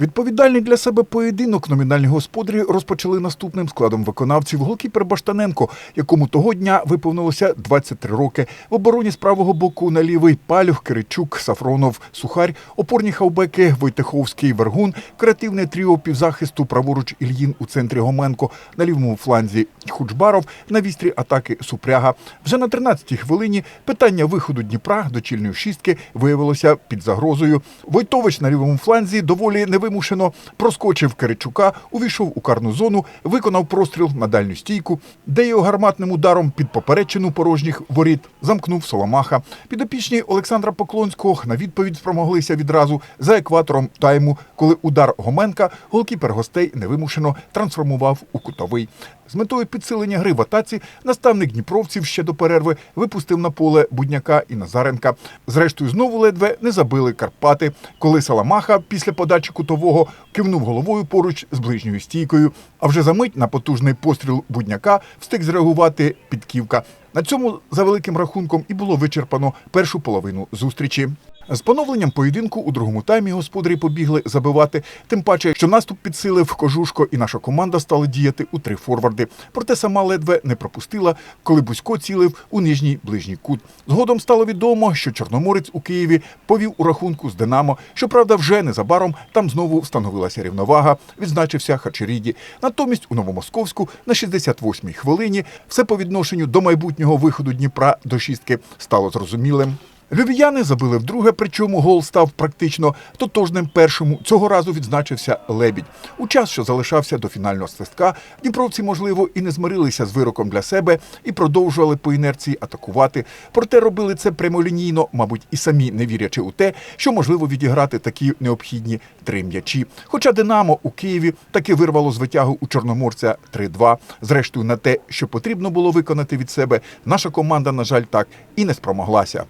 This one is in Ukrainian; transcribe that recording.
Відповідальний для себе поєдинок номінальні господарі розпочали наступним складом виконавців голкіпер Баштаненко, якому того дня виповнилося 23 роки. В обороні з правого боку на лівий Палюх, Киричук, Сафронов, Сухарь, опорні хавбеки, Войтеховський, Вергун, креативне тріо півзахисту праворуч Ільїн у центрі Гоменко, на лівому фланзі Худжбаров, на вістрі атаки Супряга. Вже на 13-й хвилині питання виходу Дніпра до чільної шістки виявилося під загрозою. Войтович на лівому фланзі доволі невимушено проскочив Киричука, увійшов у карну зону, виконав простріл на дальню стійку, де його гарматним ударом під поперечину порожніх воріт замкнув Соломаха. Підопічні Олександра Поклонського на відповідь спромоглися відразу за екватором тайму, коли удар Гоменка голкіпер гостей невимушено трансформував у кутовий. З метою підсилення гри в атаці наставник дніпровців ще до перерви випустив на поле Будняка і Назаренка. Зрештою, знову ледве не забили Карпати, коли Саламаха після подачі кутового кивнув головою поруч з ближньою стійкою. А вже за мить на потужний постріл Будняка встиг зреагувати Підківка. На цьому за великим рахунком і було вичерпано першу половину зустрічі. З поновленням поєдинку у другому таймі господарі побігли забивати. Тим паче, що наступ підсилив кожушко, і наша команда стала діяти у три форварди. Проте сама ледве не пропустила, коли Бузько цілив у нижній ближній кут. Згодом стало відомо, що Чорноморець у Києві повів у рахунку з Динамо. Щоправда, вже незабаром там знову встановилася рівновага. Відзначився Хачеріді. Натомість у Новомосковську на 68-й хвилині все по відношенню до майбутнього виходу Дніпра до шістки стало зрозумілим. Львів'яни забили вдруге, причому гол став практично тотожним першому. Цього разу відзначився Лебідь. У час, що залишався до фінального свистка, дніпровці, можливо, і не змирилися з вироком для себе і продовжували по інерції атакувати. Проте робили це прямолінійно, мабуть, і самі не вірячи у те, що можливо відіграти такі необхідні три м'ячі. Хоча Динамо у Києві таки вирвало з витягу у Чорноморця 3-2. Зрештою, на те, що потрібно було виконати від себе, наша команда, на жаль, так і не спромоглася.